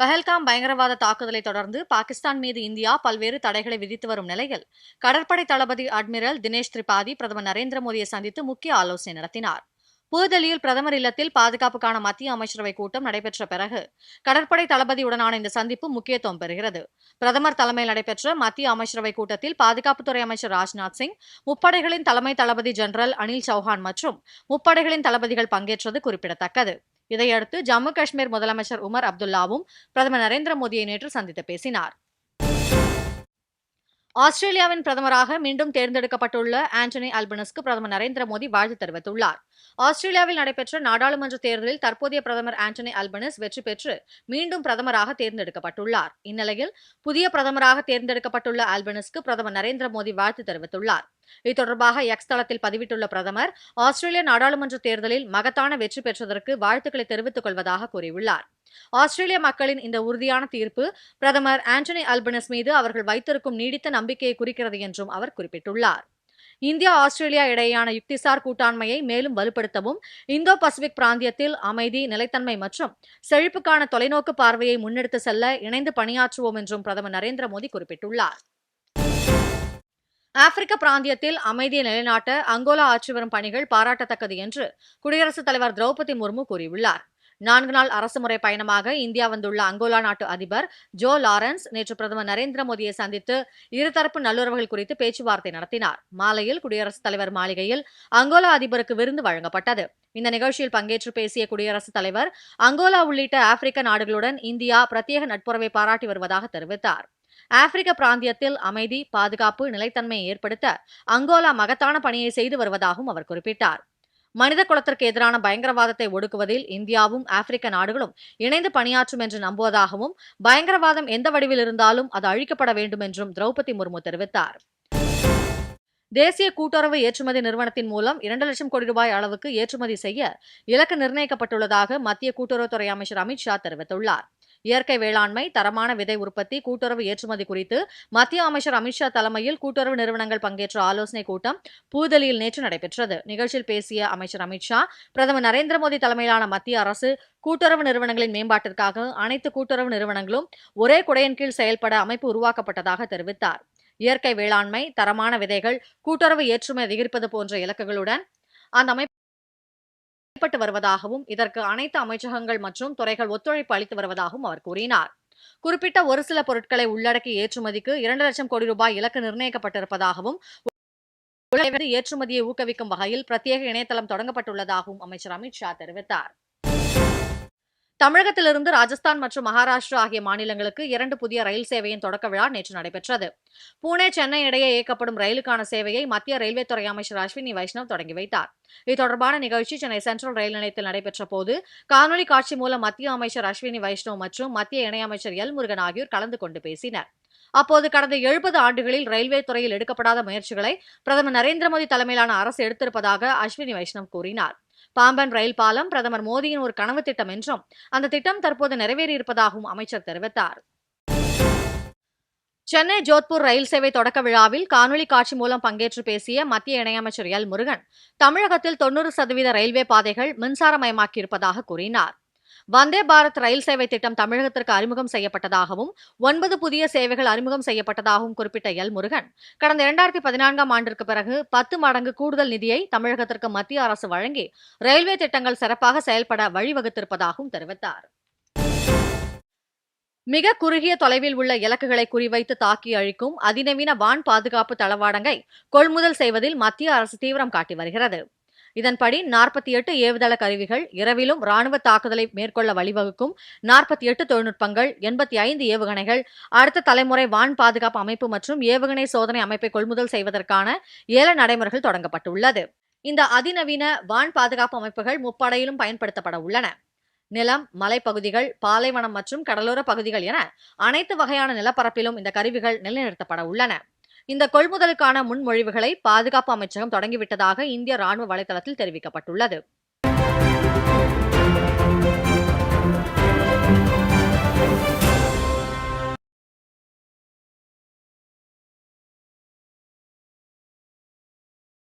பஹல்காம் பயங்கரவாத தாக்குதலை தொடர்ந்து பாகிஸ்தான் மீது இந்தியா பல்வேறு தடைகளை விதித்து வரும் நிலையில் கடற்படை தளபதி அட்மிரல் தினேஷ் திரிபாதி பிரதமர் நரேந்திர மோடியை சந்தித்து முக்கிய ஆலோசனை நடத்தினார். புதுதில்லியில் பிரதமர் இல்லத்தில் பாதுகாப்புக்கான மத்திய அமைச்சரவை கூட்டம் நடைபெற்ற பிறகு கடற்படை தளபதியுடனான இந்த சந்திப்பு முக்கியத்துவம் பெறுகிறது. பிரதமர் தலைமையில் நடைபெற்ற மத்திய அமைச்சரவை கூட்டத்தில் பாதுகாப்புத்துறை அமைச்சர் ராஜ்நாத் சிங் முப்படைகளின் தலைமை தளபதி ஜெனரல் அனில் சௌஹான் மற்றும் முப்படைகளின் தளபதிகள் பங்கேற்றது குறிப்பிடத்தக்கது. இதையடுத்து ஜம்மு காஷ்மீர் முதலமைச்சர் உமர் அப்துல்லாவும் பிரதமர் நரேந்திர மோடியை நேற்று சந்தித்து பேசினார். ஆஸ்திரேலியாவின் பிரதமராக மீண்டும் தேர்ந்தெடுக்கப்பட்டுள்ள ஆண்டனி அல்பனஸ்க்கு பிரதமர் நரேந்திர மோடி வாழ்த்து தெரிவித்துள்ளார். ஆஸ்திரேலியாவில் நடைபெற்ற நாடாளுமன்ற தேர்தலில் தற்போதைய பிரதமர் ஆண்டனி அல்பனஸ் வெற்றி பெற்று மீண்டும் பிரதமராக தேர்ந்தெடுக்கப்பட்டுள்ளார். இந்நிலையில் புதிய பிரதமராக தேர்ந்தெடுக்கப்பட்டுள்ள அல்பனஸ்க்கு பிரதமர் நரேந்திர மோடி வாழ்த்து தெரிவித்துள்ளார். இது தொடர்பாக எக்ஸ் தளத்தில் பதிவிட்டுள்ள பிரதமர் ஆஸ்திரேலிய நாடாளுமன்ற தேர்தலில் மகத்தான வெற்றி பெற்றதற்கு வாழ்த்துக்களை தெரிவித்துக் கொள்வதாக கூறியுள்ளார். ஆஸ்திரேலிய மக்களின் இந்த உறுதியான தீர்ப்பு பிரதமர் ஆண்டனி அல்பனஸ் மீது அவர்கள் வைத்திருக்கும் நீடித்த நம்பிக்கையை குறிக்கிறது என்றும் அவர் குறிப்பிட்டுள்ளார். இந்தியா ஆஸ்திரேலியா இடையேயான யுக்திசார் கூட்டாண்மையை மேலும் வலுப்படுத்தவும் இந்தோ பசிபிக் பிராந்தியத்தில் அமைதி நிலைத்தன்மை மற்றும் செழிப்புக்கான தொலைநோக்கு பார்வையை முன்னெடுத்து செல்ல இணைந்து பணியாற்றுவோம் என்றும் பிரதமர் நரேந்திர மோடி குறிப்பிட்டுள்ளார். ஆப்பிரிக்க பிராந்தியத்தில் அமைதியை நிலைநாட்ட அங்கோலா ஆற்றி வரும் பணிகள் பாராட்டத்தக்கது என்று குடியரசுத் தலைவர் திரௌபதி முர்மு கூறியுள்ளார். நான்கு நாள் அரசுமுறை பயணமாக இந்தியா வந்துள்ள அங்கோலா நாட்டு அதிபர் ஜோ லாரன்ஸ் நேற்று பிரதமர் நரேந்திர மோடியை சந்தித்து இருதரப்பு நல்லுறவுகள் குறித்து பேச்சுவார்த்தை நடத்தினார். மாலையில் குடியரசுத் தலைவர் மாளிகையில் அங்கோலா அதிபருக்கு விருந்து வழங்கப்பட்டது. இந்த நிகழ்ச்சியில் பங்கேற்று பேசிய குடியரசுத் தலைவர் அங்கோலா உள்ளிட்ட ஆப்பிரிக்க நாடுகளுடன் இந்தியா பிரத்யேக நட்புறவை பாராட்டி வருவதாக தெரிவித்தார். ஆப்பிரிக்க பிராந்தியத்தில் அமைதி பாதுகாப்பு நிலைத்தன்மையை ஏற்படுத்த அங்கோலா மகத்தான பணியை செய்து வருவதாகவும் அவர் குறிப்பிட்டார். மனித குலத்திற்கு எதிரான பயங்கரவாதத்தை ஒடுக்குவதில் இந்தியாவும் ஆப்பிரிக்க நாடுகளும் இணைந்து பணியாற்றும் என்று நம்புவதாகவும் பயங்கரவாதம் எந்த வடிவில் இருந்தாலும் அது அழிக்கப்பட வேண்டும் என்றும் திரௌபதி முர்மு தெரிவித்தார். தேசிய கூட்டுறவு ஏற்றுமதி நிறுவனத்தின் மூலம் இரண்டு லட்சம் கோடி ரூபாய் அளவுக்கு ஏற்றுமதி செய்ய இலக்கு நிர்ணயிக்கப்பட்டுள்ளதாக மத்திய கூட்டுறவுத்துறை அமைச்சர் அமித் ஷா தெரிவித்துள்ளார். இயற்கை வேளாண்மை தரமான விதை உற்பத்தி கூட்டுறவு ஏற்றுமதி குறித்து மத்திய அமைச்சர் அமித்ஷா தலைமையில் கூட்டுறவு நிறுவனங்கள் பங்கேற்ற ஆலோசனைக் கூட்டம் புதுதில்லியில் நேற்று நடைபெற்றது. நிகழ்ச்சியில் பேசிய அமைச்சர் அமித்ஷா பிரதமர் நரேந்திர மோடி தலைமையிலான மத்திய அரசு கூட்டுறவு நிறுவனங்களின் மேம்பாட்டிற்காக அனைத்து கூட்டுறவு நிறுவனங்களும் ஒரே குடையின் கீழ் செயல்பட அமைப்பு உருவாக்கப்பட்டதாக தெரிவித்தார். இயற்கை வேளாண்மை தரமான விதைகள் கூட்டுறவு ஏற்றுமை அதிகரிப்பது போன்ற இலக்குகளுடன் அந்த அமைப்பு செயல்பட்டு வருவதாகவும் இதற்கு அனைத்து அமைச்சகங்கள் மற்றும் துறைகள் ஒத்துழைப்பு அளித்து வருவதாகவும் அவர் கூறினார். குறிப்பிட்ட ஒரு சில பொருட்களை உள்ளடக்கிய ஏற்றுமதிக்கு இரண்டு லட்சம் கோடி ரூபாய் இலக்கு நிர்ணயிக்கப்பட்டிருப்பதாகவும் ஏற்றுமதியை ஊக்குவிக்கும் வகையில் பிரத்யேக இணையதளம் தொடங்கப்பட்டுள்ளதாகவும் அமைச்சர் அமித் ஷா தெரிவித்தார். தமிழகத்திலிருந்து ராஜஸ்தான் மற்றும் மகாராஷ்டிரா ஆகிய மாநிலங்களுக்கு இரண்டு புதிய ரயில் சேவையின் தொடக்க விழா நேற்று நடைபெற்றது. புனே சென்னை இடையே இயக்கப்படும் ரயிலுக்கான சேவையை மத்திய ரயில்வே துறை அமைச்சர் அஸ்வினி வைஷ்ணவ் தொடங்கி வைத்தார். இது தொடர்பான நிகழ்ச்சி சென்னை சென்ட்ரல் ரயில் நிலையத்தில் நடைபெற்ற போது காணொலி காட்சி மூலம் மத்திய அமைச்சர் அஸ்வினி வைஷ்ணவ் மற்றும் மத்திய இணையமைச்சர் எல் முருகன் ஆகியோர் கலந்து கொண்டு பேசினர். அப்போது கடந்த எழுபது ஆண்டுகளில் ரயில்வே துறையில் எடுக்கப்படாத முயற்சிகளை பிரதமர் நரேந்திர மோடி தலைமையிலான அரசு எடுத்திருப்பதாக அஸ்வினி வைஷ்ணவ் கூறினார். பாம்பன் ரயில் பாலம் பிரதமர் மோடியின் ஒரு கனவு திட்டம் என்றும் அந்த திட்டம் தற்போது நிறைவேறியிருப்பதாகவும் அமைச்சர் தெரிவித்தார். சென்னை ஜோத்பூர் ரயில் சேவை தொடக்க விழாவில் காணொலி காட்சி மூலம் பங்கேற்று பேசிய மத்திய இணையமைச்சர் எல் முருகன் தமிழகத்தில் தொன்னூறு சதவீத ரயில்வே பாதைகள் மின்சாரமயமாக்கியிருப்பதாக கூறினார். வந்தே பாரத் ரயில் சேவை திட்டம் தமிழகத்திற்கு அறிமுகம் செய்யப்பட்டதாகவும் ஒன்பது புதிய சேவைகள் அறிமுகம் செய்யப்பட்டதாகவும் குறிப்பிட்ட எல். முருகன். கடந்த இரண்டாயிரத்தி பதினான்காம் ஆண்டிற்கு பிறகு பத்து மடங்கு கூடுதல் நிதியை தமிழகத்திற்கு மத்திய அரசு வழங்கி ரயில்வே திட்டங்கள் சிறப்பாக செயல்பட வழிவகுத்திருப்பதாகவும் தெரிவித்தார். மிக குறுகிய தொலைவில் உள்ள இலக்குகளை குறிவைத்து தாக்கி அழிக்கும் அதிநவீன வான் பாதுகாப்பு தளவாடங்கை கொள்முதல் செய்வதில் மத்திய அரசு தீவிரம் காட்டி வருகிறது. இதன்படி நாற்பத்தி எட்டு ஏவுதள கருவிகள் இரவிலும் ராணுவ தாக்குதலை மேற்கொள்ள வழிவகுக்கும். நாற்பத்தி எட்டு தொழில்நுட்பங்கள் எண்பத்தி ஐந்து ஏவுகணைகள் அடுத்த தலைமுறை வான் பாதுகாப்பு அமைப்பு மற்றும் ஏவுகணை சோதனை அமைப்பை கொள்முதல் செய்வதற்கான ஏல நடைமுறைகள் தொடங்கப்பட்டுள்ளது. இந்த அதிநவீன வான் பாதுகாப்பு அமைப்புகள் முப்படையிலும் பயன்படுத்தப்பட உள்ளன. நிலம் மலைப்பகுதிகள் பாலைவனம் மற்றும் கடலோர பகுதிகள் என அனைத்து வகையான நிலப்பரப்பிலும் இந்த கருவிகள் நிலைநிறுத்தப்பட உள்ளன. இந்த கொள்முதலுக்கான முன்மொழிவுகளை பாதுகாப்பு அமைச்சகம் தொடங்கிவிட்டதாக இந்திய ராணுவ வலைதளத்தில் தெரிவிக்கப்பட்டுள்ளது.